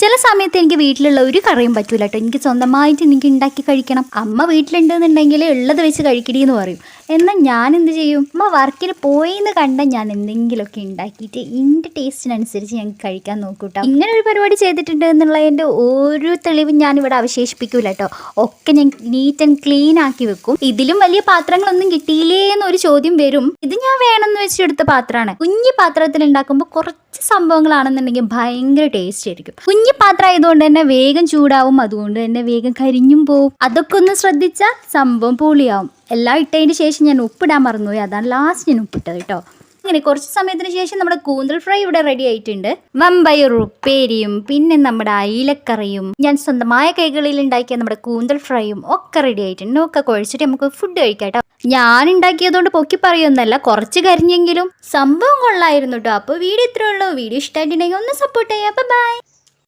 ചില സമയത്ത് എനിക്ക് വീട്ടിലുള്ള ഒരു കറിയും പറ്റൂല കേട്ടോ എനിക്ക് സ്വന്തമായിട്ട് എനിക്ക് ഉണ്ടാക്കി കഴിക്കണം. അമ്മ വീട്ടിലുണ്ടെന്നുണ്ടെങ്കിൽ ഉള്ളത് വെച്ച് കഴിക്കടി എന്ന് പറയും. എന്നാൽ ഞാൻ എന്ത് ചെയ്യും? അമ്മ വർക്കിൽ പോയി എന്ന് കണ്ട ഞാൻ എന്തെങ്കിലുമൊക്കെ ഉണ്ടാക്കിയിട്ട് എന്റെ ടേസ്റ്റിനനുസരിച്ച് ഞാൻ കഴിക്കാൻ നോക്കൂട്ടോ. ഇങ്ങനെ ഒരു പരിപാടി ചെയ്തിട്ടുണ്ട് എന്നുള്ള എന്നുള്ളതിന്റെ ഒരു തെളിവും ഞാൻ ഇവിടെ അവശേഷിപ്പിക്കൂല കേട്ടോ ഒക്കെ ഞാൻ നീറ്റ് ആൻഡ് ക്ലീൻ ആക്കി വെക്കും. ഇതിലും വലിയ പാത്രങ്ങളൊന്നും കിട്ടിയില്ലേ ചോദ്യം വരും ഇത് ഞാൻ വേണമെന്ന് വെച്ചെടുത്ത പാത്രമാണ്. കുഞ്ഞി പാത്രത്തിൽ ഉണ്ടാക്കുമ്പോൾ കുറച്ച് സംഭവങ്ങളാണെന്നുണ്ടെങ്കിൽ ഭയങ്കര ടേസ്റ്റ് ആയിരിക്കും. കുഞ്ഞി പാത്രം ആയതുകൊണ്ട് തന്നെ വേഗം ചൂടാവും അതുകൊണ്ട് തന്നെ വേഗം കരിഞ്ഞും പോവും. അതൊക്കെ ഒന്ന് ശ്രദ്ധിച്ചാൽ സംഭവം പൊളിയാവും. എല്ലാം ഇട്ടതിന് ശേഷം ഞാൻ ഉപ്പിടാൻ മറന്നുപോയി. അതാണ് ലാസ്റ്റ് ഞാൻ ഉപ്പിട്ടത് കേട്ടോ. അങ്ങനെ കുറച്ച് സമയത്തിന് ശേഷം നമ്മുടെ കൂന്തൽ ഫ്രൈ ഇവിടെ റെഡി ആയിട്ടുണ്ട്. വമ്പയർ ഉപ്പേരിയും പിന്നെ നമ്മുടെ അയിലക്കറിയും ഞാൻ സ്വന്തമായ കൈകളിൽ ഉണ്ടാക്കിയ നമ്മുടെ കൂന്തൽ ഫ്രൈയും ഒക്കെ റെഡി ആയിട്ടുണ്ട്. ഒക്കെ കുഴച്ചിട്ട് നമുക്ക് ഫുഡ് കഴിക്കാം ഞാൻ ഉണ്ടാക്കിയതുകൊണ്ട് പൊക്കി പറയുന്നല്ല കുറച്ച് കരിഞ്ഞെങ്കിലും. സംഭവം കൊള്ളായിരുന്നു കേട്ടോ അപ്പോൾ വീഡിയോ ഇത്രയുള്ളൂ വീഡിയോ ഇഷ്ടമായിട്ടുണ്ടെങ്കിൽ ഒന്ന് സപ്പോർട്ട് ചെയ്യാം. ബൈ